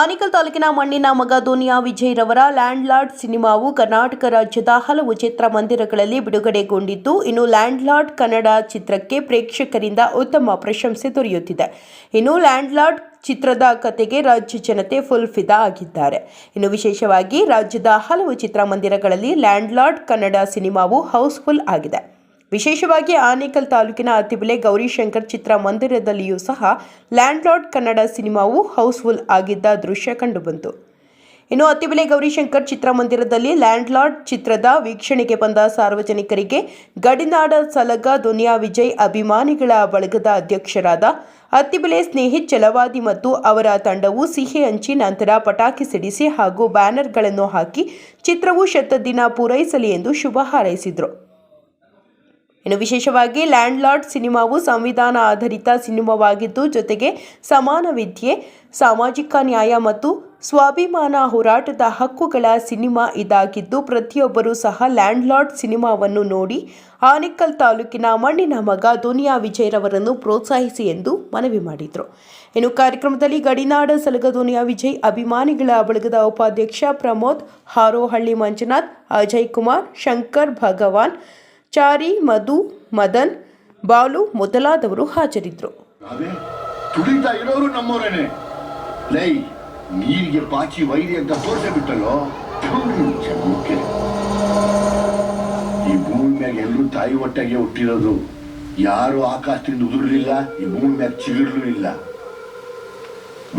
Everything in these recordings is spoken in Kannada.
ಆನಿಕಲ್ ತಾಲೂಕಿನ ಮಣ್ಣಿನ ಮಗ ದುನಿಯಾ ವಿಜಯ್ ರವರ ಲ್ಯಾಂಡ್ ಲಾರ್ಡ್ ಸಿನಿಮಾವು ಕರ್ನಾಟಕ ರಾಜ್ಯದ ಹಲವು ಚಿತ್ರಮಂದಿರಗಳಲ್ಲಿ ಬಿಡುಗಡೆಗೊಂಡಿದ್ದು, ಇನ್ನು ಲ್ಯಾಂಡ್ ಲಾರ್ಡ್ ಕನ್ನಡ ಚಿತ್ರಕ್ಕೆ ಪ್ರೇಕ್ಷಕರಿಂದ ಉತ್ತಮ ಪ್ರಶಂಸೆ ದೊರೆಯುತ್ತಿದೆ. ಇನ್ನು ಲ್ಯಾಂಡ್ ಲಾರ್ಡ್ ಚಿತ್ರದ ಕತೆಗೆ ರಾಜ್ಯ ಜನತೆ ಫುಲ್ ಫಿದಾ ಆಗಿದ್ದಾರೆ. ಇನ್ನು ವಿಶೇಷವಾಗಿ ರಾಜ್ಯದ ಹಲವು ಚಿತ್ರಮಂದಿರಗಳಲ್ಲಿ ಲ್ಯಾಂಡ್ ಲಾರ್ಡ್ ಕನ್ನಡ ಸಿನಿಮಾವು ಹೌಸ್ಫುಲ್ ಆಗಿದೆ. ವಿಶೇಷವಾಗಿ ಆನೇಕಲ್ ತಾಲೂಕಿನ ಅತಿಬೆಲೆ ಗೌರಿಶಂಕರ್ ಚಿತ್ರಮಂದಿರದಲ್ಲಿಯೂ ಸಹ ಲ್ಯಾಂಡ್ಲಾರ್ಡ್ ಕನ್ನಡ ಸಿನಿಮಾವು ಹೌಸ್ಫುಲ್ ಆಗಿದ್ದ ದೃಶ್ಯ ಕಂಡುಬಂತು. ಇನ್ನು ಅತಿಬೆಲೆ ಗೌರಿಶಂಕರ್ ಚಿತ್ರಮಂದಿರದಲ್ಲಿ ಲ್ಯಾಂಡ್ಲಾರ್ಡ್ ಚಿತ್ರದ ವೀಕ್ಷಣೆಗೆ ಬಂದ ಸಾರ್ವಜನಿಕರಿಗೆ ಗಡಿನಾಡ ಸಲಗ ದುನಿಯಾ ವಿಜಯ್ ಅಭಿಮಾನಿಗಳ ಬಳಗದ ಅಧ್ಯಕ್ಷರಾದ ಅತ್ತಿಬೆಲೆ ಸ್ನೇಹಿ ಚಲವಾದಿ ಮತ್ತು ಅವರ ತಂಡವು ಸಿಹಿ ಹಂಚಿ ನಂತರ ಪಟಾಕಿ ಸಿಡಿಸಿ ಹಾಗೂ ಬ್ಯಾನರ್ಗಳನ್ನು ಹಾಕಿ ಚಿತ್ರವು ಶತದಿನ ಪೂರೈಸಲಿ ಎಂದು ಶುಭ ಹಾರೈಸಿದರು. ಇನ್ನು ವಿಶೇಷವಾಗಿ ಲ್ಯಾಂಡ್ ಲಾರ್ಡ್ ಸಿನಿಮಾವು ಸಂವಿಧಾನ ಆಧಾರಿತ ಸಿನಿಮಾವಾಗಿದ್ದು, ಜೊತೆಗೆ ಸಮಾನ ವಿದ್ಯೆ, ಸಾಮಾಜಿಕ ನ್ಯಾಯ ಮತ್ತು ಸ್ವಾಭಿಮಾನ ಹೋರಾಟದ ಹಕ್ಕುಗಳ ಸಿನಿಮಾ ಇದಾಗಿದ್ದು, ಪ್ರತಿಯೊಬ್ಬರೂ ಸಹ ಲ್ಯಾಂಡ್ ಲಾರ್ಡ್ ಸಿನಿಮಾವನ್ನು ನೋಡಿ ಆನೇಕಲ್ ತಾಲೂಕಿನ ಮಣ್ಣಿನ ಮಗ ದುನಿಯಾ ವಿಜಯ್ರವರನ್ನು ಪ್ರೋತ್ಸಾಹಿಸಿ ಎಂದು ಮನವಿ ಮಾಡಿದರು. ಇನ್ನು ಕಾರ್ಯಕ್ರಮದಲ್ಲಿ ಗಡಿನಾಡ ಸಲಗ ದುನಿಯಾ ವಿಜಯ್, ಅಭಿಮಾನಿಗಳ ಬಳಗದ ಉಪಾಧ್ಯಕ್ಷ ಪ್ರಮೋದ್, ಹಾರೋಹಳ್ಳಿ ಮಂಜುನಾಥ್, ಅಜಯ್ ಕುಮಾರ್, ಶಂಕರ್ ಭಗವಾನ್ ಚಾರಿ, ಮಧು, ಮದನ್, ಬಾಲು ಮೊದಲಾದವರು ಹಾಜರಿದ್ದರು ತುಳಿತಾ ಇರೋರು ನಮ್ಮವರೇನೆ. ಲೈ, ನೀರಿಗೆ ಪಾಚಿ ವೈರಿ ಅಂತ ತೋರಿಸ ಬಿಟ್ಟಲ್ಲೋ? ಈ ಭೂಮಿ ಮ್ಯಾಗ ಎಲ್ಲರೂ ತಾಯಿ ಒಟ್ಟಾಗೆ ಹುಟ್ಟಿರೋದು. ಯಾರು ಆಕಾಶದಿಂದ ಉದುರ್ಲಿಲ್ಲ, ಈ ಭೂಮಿ ಮ್ಯಾಗ ಚಿಗಿರ್ಲೂ ಇಲ್ಲ.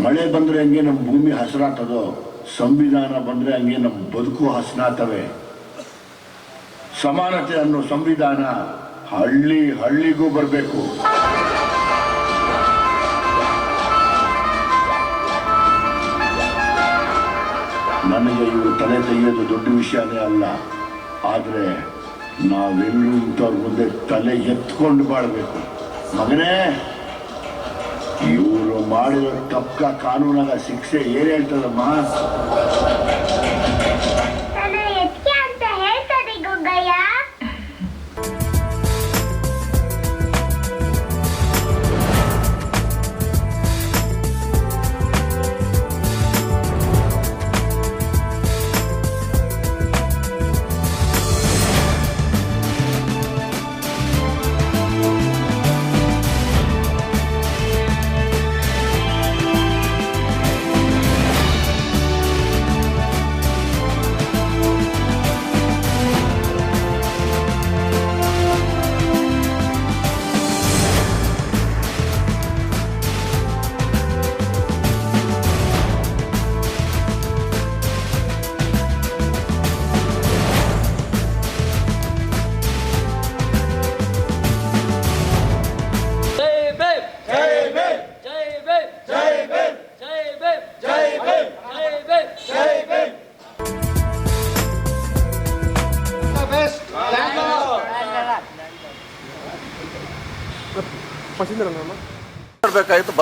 ಮಳೆ ಬಂದ್ರೆ ಹಂಗೆ ನಮ್ಮ ಭೂಮಿ ಹಸರಾತದೋ, ಸಂವಿಧಾನ ಬಂದ್ರೆ ಹಂಗೆ ನಮ್ಮ ಬದುಕು ಹಸನಾತವೆ. ಸಮಾನತೆ ಅನ್ನೋ ಸಂವಿಧಾನ ಹಳ್ಳಿ ಹಳ್ಳಿಗೂ ಬರಬೇಕು. ನನಗೆ ಇವರು ತಲೆ ತೆಗೆಯೋದು ದೊಡ್ಡ ವಿಷಯನೇ ಅಲ್ಲ. ಆದರೆ ನಾವೆಲ್ಲರೂ ಇಂಥವ್ರ ಮುಂದೆ ತಲೆ ಎತ್ಕೊಂಡು ಬಾಳ್ಬೇಕು. ಮಗನೇ, ಇವರು ಮಾಡಿರೋ ತಪ್ಪ ಕಾನೂನಾಗ ಶಿಕ್ಷೆ ಏನೇ ಹೇಳ್ತದಮ್ಮ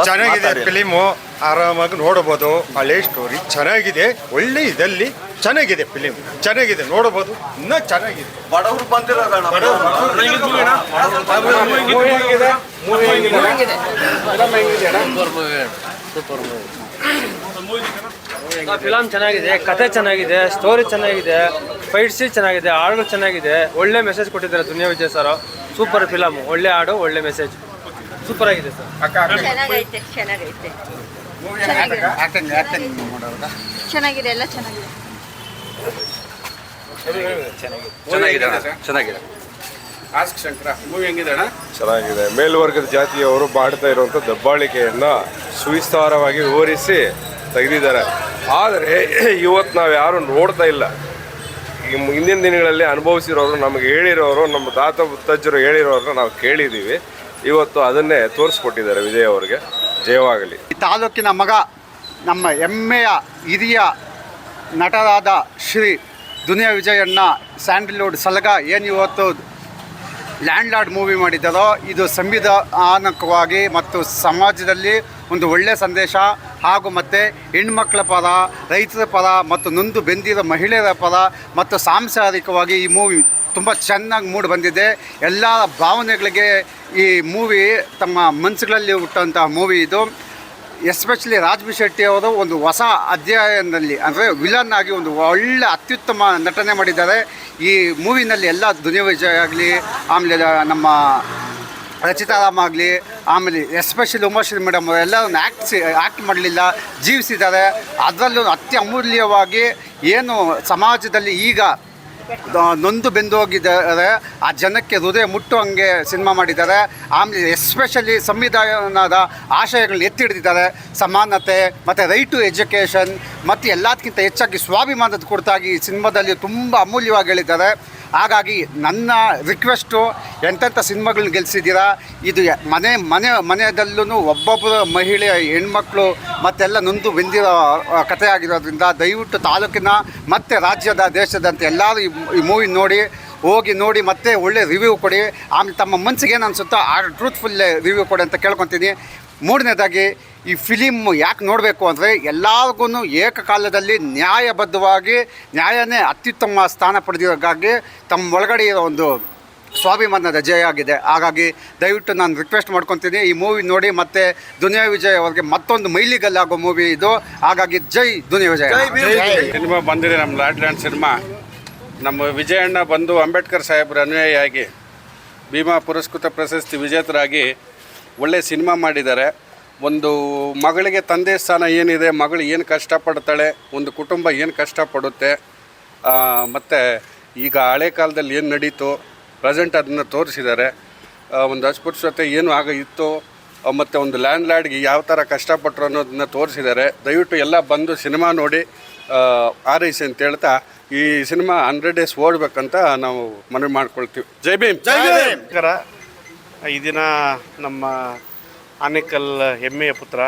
ಚೆನ್ನಾಗಿದೆ ಫಿಲಿಮು ಆರಾಮಾಗಿ ನೋಡಬಹುದು. ಹಳೆ ಸ್ಟೋರಿ ಚೆನ್ನಾಗಿದೆ ಒಳ್ಳೆ ಇದಲ್ಲಿ ಚೆನ್ನಾಗಿದೆ ಫಿಲಿಮ್. ಚೆನ್ನಾಗಿದೆ ನೋಡಬಹುದು ಇನ್ನೂ ಚೆನ್ನಾಗಿದೆ. ಬಡವರು ಬಂದಿರೋದಣ್ಣ ಫಿಲಮ್ ಚೆನ್ನಾಗಿದೆ ಕತೆ ಚೆನ್ನಾಗಿದೆ ಸ್ಟೋರಿ ಚೆನ್ನಾಗಿದೆ ಫೈಟ್ ಸೀನ್ ಚೆನ್ನಾಗಿದೆ ಹಾಡುಗಳು ಚೆನ್ನಾಗಿದೆ. ಒಳ್ಳೆ ಮೆಸೇಜ್ ಕೊಟ್ಟಿದ್ದಾರೆ Duniya Vijay sir super film ಒಳ್ಳೆ ಹಾಡು ಒಳ್ಳೆ ಮೆಸೇಜ್ ಸೂಪರ್ ಆಗಿದೆ ಸರ್ ಚೆನ್ನಾಗೈತೆ ಚೆನ್ನಾಗೈತೆ. ಚೆನ್ನಾಗಿದೆ. ಎಲ್ಲ ಚೆನ್ನಾಗಿದೆ. ಚೆನ್ನಾಗಿದೆ ಅಣ್ಣ, ಚೆನ್ನಾಗಿದೆ. ಚೆನ್ನಾಗಿದೆ. ಮೇಲ್ವರ್ಗದ ಜಾತಿಯವರು ಮಾಡ್ತಾ ಇರುವಂಥ ದಬ್ಬಾಳಿಕೆಯನ್ನ ಸುವಿಸ್ತಾರವಾಗಿ ವಿವರಿಸಿ ತೆಗೆದಿದ್ದಾರೆ. ಆದರೆ ಇವತ್ತು ನಾವು ಯಾರು ನೋಡ್ತಾ ಇಲ್ಲ. ಈ ಹಿಂದಿನ ದಿನಗಳಲ್ಲಿ ಅನುಭವಿಸಿರೋರು, ನಮಗೆ ಹೇಳಿರೋರು, ನಮ್ಮ ತಾತ ಮುತ್ತಜ್ಜರು ಹೇಳಿರೋರು ನಾವು ಕೇಳಿದ್ದೀವಿ ಇವತ್ತು ಅದನ್ನೇ ತೋರಿಸ್ಕೊಟ್ಟಿದ್ದಾರೆ ವಿಜಯ್ ಅವರಿಗೆ. ಜಯವಾಗಲಿ. ಈ ತಾಲೂಕಿನ ಮಗ, ನಮ್ಮ ಹೆಮ್ಮೆಯ ಹಿರಿಯ ನಟರಾದ ಶ್ರೀ ದುನಿಯಾ ವಿಜಯಣ್ಣ, ಸ್ಯಾಂಡಲ್ವುಡ್ ಸಲಗ ಏನು ಇವತ್ತು ಲ್ಯಾಂಡ್ ಲಾರ್ಡ್ ಮೂವಿ ಮಾಡಿದ್ದಾರೋ, ಇದು ಸಂವಿಧಾನಕವಾಗಿ ಮತ್ತು ಸಮಾಜದಲ್ಲಿ ಒಂದು ಒಳ್ಳೆಯ ಸಂದೇಶ. ಹಾಗೂ ಮತ್ತು ಹೆಣ್ಮಕ್ಳ ಪದ, ರೈತರ ಪದ ಮತ್ತು ನೊಂದು ಬೆಂದಿದ ಮಹಿಳೆಯರ ಪದ ಮತ್ತು ಸಾಂಸಾರಿಕವಾಗಿ ಈ ಮೂವಿ ತುಂಬ ಚೆನ್ನಾಗಿ ಮೂಡಿ ಬಂದಿದೆ. ಎಲ್ಲ ಭಾವನೆಗಳಿಗೆ ಈ ಮೂವಿ ತಮ್ಮ ಮನಸ್ಸುಗಳಲ್ಲಿ ಹುಟ್ಟುವಂತಹ ಮೂವಿ ಇದು. ಎಸ್ಪೆಷಲಿ ರಾಜ್ಬಿ ಶೆಟ್ಟಿ ಅವರು ಒಂದು ಹೊಸ ಅಧ್ಯಾಯದಲ್ಲಿ ಅಂದರೆ ವಿಲನ್ ಆಗಿ ಒಂದು ಒಳ್ಳೆ ಅತ್ಯುತ್ತಮ ನಟನೆ ಮಾಡಿದ್ದಾರೆ. ಈ ಮೂವಿನಲ್ಲಿ ಎಲ್ಲ ದುನಿಯ ವಿಜಯ ಆಗಲಿ, ಆಮೇಲೆ ನಮ್ಮ ರಚಿತಾರಾಮ್ ಆಗಲಿ, ಆಮೇಲೆ ಎಸ್ಪೆಷಲಿ ಉಮಾಶ್ರೀ ಮೇಡಮ್ ಎಲ್ಲರನ್ನು ಆ್ಯಕ್ಟ್ ಆ್ಯಕ್ಟ್ ಮಾಡಲಿಲ್ಲ, ಜೀವಿಸಿದ್ದಾರೆ. ಅದರಲ್ಲೂ ಅತಿ ಅಮೂಲ್ಯವಾಗಿ ಏನು ಸಮಾಜದಲ್ಲಿ ಈಗ ನೊಂದು ಬೆಂದು ಹೋಗಿದ್ದಾರೆ. ಆ ಜನಕ್ಕೆ ಹೃದಯ ಮುಟ್ಟುವಂಗೆ ಸಿನಿಮಾ ಮಾಡಿದ್ದಾರೆ. ಆಮೇಲೆ ಎಸ್ಪೆಷಲಿ ಸಂವಿಧಾನದ ಆಶಯಗಳನ್ನ ಎತ್ತಿ ಹಿಡಿದಿದ್ದಾರೆ. ಸಮಾನತೆ, ಮತ್ತು ರೈಟ್ ಟು ಎಜುಕೇಷನ್ ಮತ್ತು ಎಲ್ಲದಕ್ಕಿಂತ ಹೆಚ್ಚಾಗಿ ಸ್ವಾಭಿಮಾನದ ಕುರಿತಾಗಿ ಈ ಸಿನಿಮಾದಲ್ಲಿ ತುಂಬ ಅಮೂಲ್ಯವಾಗಿ ಹೇಳಿದ್ದಾರೆ. ಹಾಗಾಗಿ ನನ್ನ ರಿಕ್ವೆಸ್ಟು ಎಂತೆಂಥ ಸಿನಿಮಾಗಳನ್ನ ಗೆಲ್ಸಿದ್ದೀರಾ? ಇದು ಮನೆ ಮನೆ ಮನೆಯದಲ್ಲೂ ಒಬ್ಬೊಬ್ಬರು ಮಹಿಳೆ, ಹೆಣ್ಮಕ್ಳು ಮತ್ತೆಲ್ಲ ನೊಂದು ಬೆಂದಿರೋ ಕಥೆ ಆಗಿರೋದ್ರಿಂದ ದಯವಿಟ್ಟು ತಾಲೂಕಿನ ಮತ್ತು ರಾಜ್ಯದ ದೇಶದಂತೆ ಎಲ್ಲರೂ ಈ ಮೂವಿ ನೋಡಿ, ಹೋಗಿ ನೋಡಿ, ಮತ್ತೆ ಒಳ್ಳೆ ರಿವ್ಯೂ ಕೊಡಿ. ಆಮೇಲೆ ತಮ್ಮ ಮನಸ್ಸಿಗೆ ಏನು ಅನಿಸುತ್ತೋ ಆ ಟ್ರೂತ್ಫುಲ್ಲೇ ರಿವ್ಯೂ ಕೊಡಿ ಅಂತ ಕೇಳ್ಕೊತೀನಿ. ಮೂರನೇದಾಗಿ ಈ ಫಿಲಿಮ್ ಯಾಕೆ ನೋಡಬೇಕು ಅಂದರೆ ಎಲ್ಲರಿಗೂ ಏಕಕಾಲದಲ್ಲಿ ನ್ಯಾಯಬದ್ಧವಾಗಿ ನ್ಯಾಯನೇ ಅತ್ಯುತ್ತಮ ಸ್ಥಾನ ಪಡೆದಿರೋಕ್ಕಾಗಿ ತಮ್ಮ ಒಳಗಡೆ ಇರೋ ಒಂದು ಸ್ವಾಭಿಮಾನದ ಜಯ ಆಗಿದೆ. ಹಾಗಾಗಿ ದಯವಿಟ್ಟು ನಾನು ರಿಕ್ವೆಸ್ಟ್ ಮಾಡ್ಕೊತೀನಿ ಈ ಮೂವಿ ನೋಡಿ ಮತ್ತೆ ದುನಿಯಾ ವಿಜಯ್ ಅವ್ರಿಗೆ ಮತ್ತೊಂದು ಮೈಲಿಗಲ್ಲಾಗೋ ಮೂವಿ ಇದು. ಹಾಗಾಗಿ ಜೈ ದುನಿಯಾ ವಿಜಯ್ ಸಿನಿಮಾ ಬಂದಿದೆ ನಮ್ಮ ಲಾಡ್ ಲ್ಯಾಂಡ್ ಸಿನಿಮಾ. ನಮ್ಮ ವಿಜಯಣ್ಣ ಬಂದು ಅಂಬೇಡ್ಕರ್ ಸಾಹೇಬ್ರ ಅನುಯಾಯಿಯಾಗಿ ಭೀಮಾ ಪುರಸ್ಕೃತ ಪ್ರಶಸ್ತಿ ವಿಜೇತರಾಗಿ ಒಳ್ಳೆ ಸಿನಿಮಾ ಮಾಡಿದ್ದಾರೆ. ಒಂದು ಮಗಳಿಗೆ ತಂದೆ ಸ್ಥಾನ ಏನಿದೆ ಮಗಳು ಏನು ಕಷ್ಟಪಡ್ತಾಳೆ ಒಂದು ಕುಟುಂಬ ಏನು ಕಷ್ಟಪಡುತ್ತೆ ಮತ್ತು ಈಗ ಹಳೆ ಕಾಲದಲ್ಲಿ ಏನು ನಡೀತು ಪ್ರೆಸೆಂಟ್ ಅದನ್ನು ತೋರಿಸಿದ್ದಾರೆ. ಒಂದು ಅಸ್ಪೃಶ್ಯತೆ ಏನು ಆಗ ಇತ್ತು ಮತ್ತು ಒಂದು ಲ್ಯಾಂಡ್ ಲಾರ್ಡ್ಗೆ ಯಾವ ಥರ ಕಷ್ಟಪಟ್ಟರು ಅನ್ನೋದನ್ನ ತೋರಿಸಿದ್ದಾರೆ. ದಯವಿಟ್ಟು ಎಲ್ಲ ಬಂದು ಸಿನಿಮಾ ನೋಡಿ ಆರೈಸಿ ಅಂತ ಹೇಳ್ತಾ ಈ ಸಿನಿಮಾ ಹಂಡ್ರೆಡ್ ಡೇಸ್ ಓಡಬೇಕಂತ ನಾವು ಮನವಿ ಮಾಡ್ಕೊಳ್ತೀವಿ. ಜೈ ಭೀಮ್! ನಮಸ್ಕಾರ. ಈ ದಿನ ನಮ್ಮ ಆನೇಕಲ್ ಹೆಮ್ಮೆಯ ಪುತ್ರ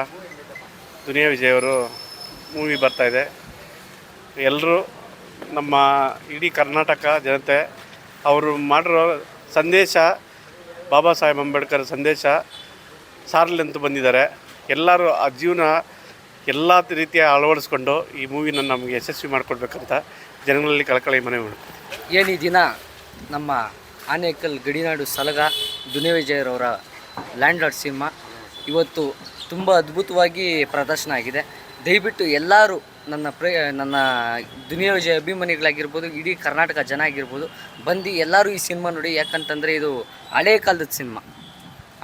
ದುನಿಯಾ ವಿಜಯ್ ಅವರು ಮೂವಿ ಬರ್ತಾಯಿದೆ ಎಲ್ಲರೂ ನಮ್ಮ ಇಡೀ ಕರ್ನಾಟಕ ಜನತೆ ಅವರು ಮಾಡಿರೋ ಸಂದೇಶ, ಬಾಬಾ ಸಾಹೇಬ್ ಅಂಬೇಡ್ಕರ್ ಸಂದೇಶ ಸಾರಲಿ ಅಂತ ಬಂದಿದ್ದಾರೆ. ಎಲ್ಲರೂ ಆ ಜೀವನ ಎಲ್ಲ ರೀತಿಯ ಅಳವಡಿಸ್ಕೊಂಡು ಈ ಮೂವಿನ ನಮಗೆ ಯಶಸ್ವಿ ಮಾಡಿಕೊಡ್ಬೇಕಂತ ಜನಗಳಲ್ಲಿ ಕಳಕಳಿ ಮನವಿ ಮಾಡಿ ಏನು ಈ ದಿನ ನಮ್ಮ ಆನೇಕಲ್ ಗಡಿನಾಡು ಸಲಗ ದುನಿಯಾ ವಿಜಯರವರ ಲ್ಯಾಂಡ್ ಲಾರ್ಡ್ ಸಿನಿಮಾ ಇವತ್ತು ತುಂಬ ಅದ್ಭುತವಾಗಿ ಪ್ರದರ್ಶನ ಆಗಿದೆ. ದಯವಿಟ್ಟು ಎಲ್ಲರೂ ನನ್ನ ಪ್ರೇ, ನನ್ನ ದುನಿಯಾ ವಿಜಯ ಅಭಿಮಾನಿಗಳಾಗಿರ್ಬೋದು, ಇಡೀ ಕರ್ನಾಟಕ ಜನ ಆಗಿರ್ಬೋದು, ಬಂದು ಎಲ್ಲರೂ ಈ ಸಿನಿಮಾ ನೋಡಿ. ಯಾಕಂತಂದರೆ ಇದು ಹಳೆಯ ಕಾಲದ ಸಿನಿಮಾ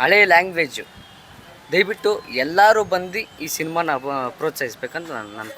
ಹಳೆಯ ಲ್ಯಾಂಗ್ವೇಜು ದಯವಿಟ್ಟು ಎಲ್ಲರೂ ಬಂದು ಈ ಸಿನಿಮಾನ ಪ್ರೋತ್ಸಾಹಿಸ್ಬೇಕಂತ ನಾನು ನಾನು